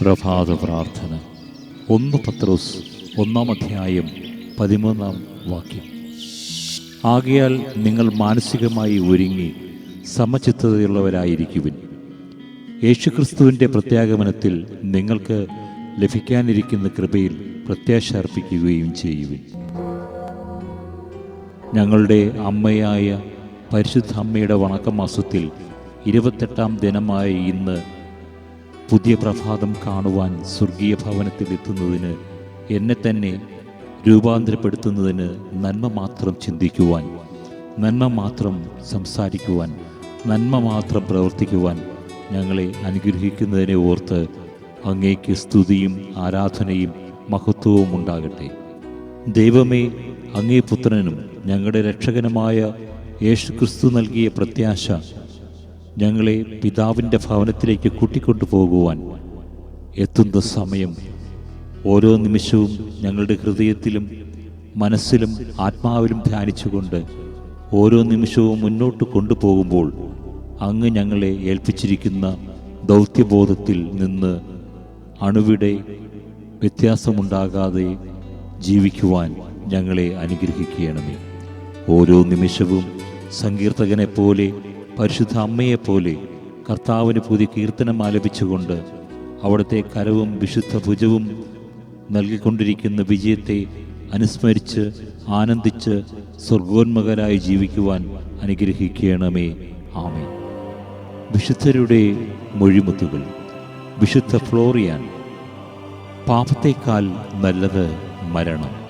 പ്രഭാത പ്രാർത്ഥന. ഒന്ന് പത്രോസ് ഒന്നാം അധ്യായം പതിമൂന്നാം വാക്യം. ആകയാൽ നിങ്ങൾ മാനസികമായി ഒരുങ്ങി സമചിത്തതയുള്ളവരായിരിക്കുവിൻ. യേശുക്രിസ്തുവിന്റെ പ്രത്യാഗമനത്തിൽ നിങ്ങൾക്ക് ലഭിക്കാനിരിക്കുന്ന കൃപയിൽ പ്രത്യാശ അർപ്പിക്കുകയും ചെയ്യുവിൻ. ഞങ്ങളുടെ അമ്മയായ പരിശുദ്ധ അമ്മയുടെ വണക്കമാസത്തിൽ ഇരുപത്തെട്ടാം ദിനമായ ഇന്ന് പുതിയ പ്രഭാതം കാണുവാൻ സ്വർഗീയ ഭവനത്തിൽ എത്തുന്നതിന് എന്നെ തന്നെ രൂപാന്തരപ്പെടുത്തുന്നതിന് നന്മ മാത്രം ചിന്തിക്കുവാൻ നന്മ മാത്രം സംസാരിക്കുവാൻ നന്മ മാത്രം പ്രവർത്തിക്കുവാൻ ഞങ്ങളെ അനുഗ്രഹിക്കുന്നതിനെ ഓർത്ത് അങ്ങേക്ക് സ്തുതിയും ആരാധനയും മഹത്വവും ഉണ്ടാകട്ടെ. ദൈവമേ അങ്ങേ പുത്രനും ഞങ്ങളുടെ രക്ഷകനുമായ യേശുക്രിസ്തു നൽകിയ പ്രത്യാശ ഞങ്ങളെ പിതാവിന്റെ ഭവനത്തിലേക്ക് കൂട്ടിക്കൊണ്ടു പോകുവാൻ എത്തുന്ന സമയം. ഓരോ നിമിഷവും ഞങ്ങളുടെ ഹൃദയത്തിലും മനസ്സിലും ആത്മാവിലും ധ്യാനിച്ചുകൊണ്ട് ഓരോ നിമിഷവും മുന്നോട്ട് കൊണ്ടുപോകുമ്പോൾ അങ്ങ് ഞങ്ങളെ ഏൽപ്പിച്ചിരിക്കുന്ന ദൗത്യബോധത്തിൽ നിന്ന് അണുവിടെ വ്യത്യാസമുണ്ടാകാതെ ജീവിക്കുവാൻ ഞങ്ങളെ അനുഗ്രഹിക്കണമേ. ഓരോ നിമിഷവും സങ്കീർത്തകനെ പോലെ പരിശുദ്ധ അമ്മയെപ്പോലെ കർത്താവിന് പുതിയ കീർത്തനം ആലപിച്ചുകൊണ്ട് അവിടുത്തെ കരവും വിശുദ്ധ ഭുജവും നൽകിക്കൊണ്ടിരിക്കുന്ന വിജയത്തെ അനുസ്മരിച്ച് ആനന്ദിച്ച് സ്വർഗോന്മകരായി ജീവിക്കുവാൻ അനുഗ്രഹിക്കണമേ. ആമേ വിശുദ്ധരുടെ മൊഴിമുത്തുകൾ. വിശുദ്ധ ഫ്ലോറിയാൻ പാപത്തേക്കാൾ നല്ലത് മരണം.